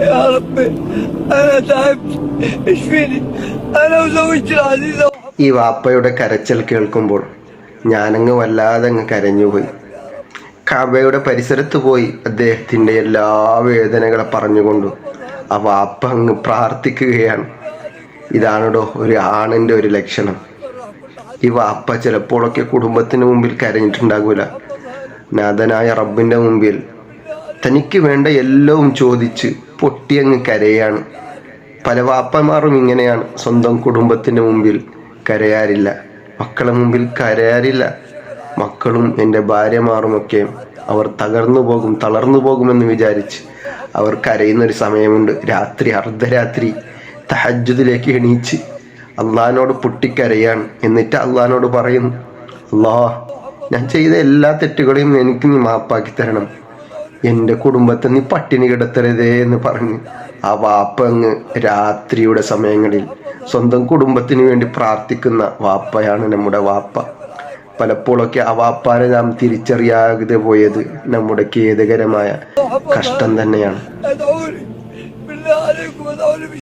يا ربي انا تعبت اشفيني انا وزوجتي العزيزه ഈ വാപ്പയുടെ കരച്ചിൽ കേൾക്കുമ്പോൾ ഞാനങ്ങ് വല്ലാതെ അങ്ങ് കരഞ്ഞുപോയി കാബയുടെ പരിസരത്ത് പോയി അദ്ദേഹത്തിൻ്റെ എല്ലാ വേദനകളെ പറഞ്ഞുകൊണ്ടു ആ വാപ്പ അങ്ങ് പ്രാർത്ഥിക്കുകയാണ് ഇതാണല്ലോ ഒരു ആണിൻ്റെ ഒരു ലക്ഷണം ഈ വാപ്പ ചിലപ്പോഴൊക്കെ കുടുംബത്തിന് മുമ്പിൽ കരഞ്ഞിട്ടുണ്ടാകൂല നാഥനായ റബ്ബിൻ്റെ മുമ്പിൽ തനിക്ക് വേണ്ട എല്ലാം ചോദിച്ച് പൊട്ടിയങ്ങ് കരയാണ്. പല വാപ്പന്മാരും ഇങ്ങനെയാണ്. സ്വന്തം കുടുംബത്തിന് മുമ്പിൽ കരയാറില്ല. മക്കളെ മുമ്പിൽ കരയാറില്ല. മക്കളും എന്റെ ഭാര്യമാറുമൊക്കെ അവർ തകർന്നു പോകും തളർന്നു പോകുമെന്ന് വിചാരിച്ച് അവർ കരയുന്നൊരു സമയമുണ്ട്. രാത്രി അർദ്ധരാത്രി തഹജ്ജുദിലേക്ക് എണീച്ച് അള്ളഹാനോട് പൊട്ടിക്കരയാണ് എന്നിട്ട് അള്ളഹാനോട് പറയുന്നു അള്ളാഹ ഞാൻ ചെയ്ത എല്ലാ തെറ്റുകളെയും എനിക്ക് നീ മാപ്പാക്കി തരണം. എന്റെ കുടുംബത്തെ നീ പട്ടിണി കിടത്തരുതേ എന്ന് പറഞ്ഞ് ആ വാപ്പ അങ്ങ് രാത്രിയുടെ സമയങ്ങളിൽ സ്വന്തം കുടുംബത്തിന് വേണ്ടി പ്രാർത്ഥിക്കുന്ന വാപ്പയാണ് നമ്മുടെ വാപ്പ. പലപ്പോഴൊക്കെ ആ വാപ്പാരെ നാം തിരിച്ചറിയാതെ പോയത് നമ്മുടെ ഖേദകരമായ കഷ്ടം തന്നെയാണ്.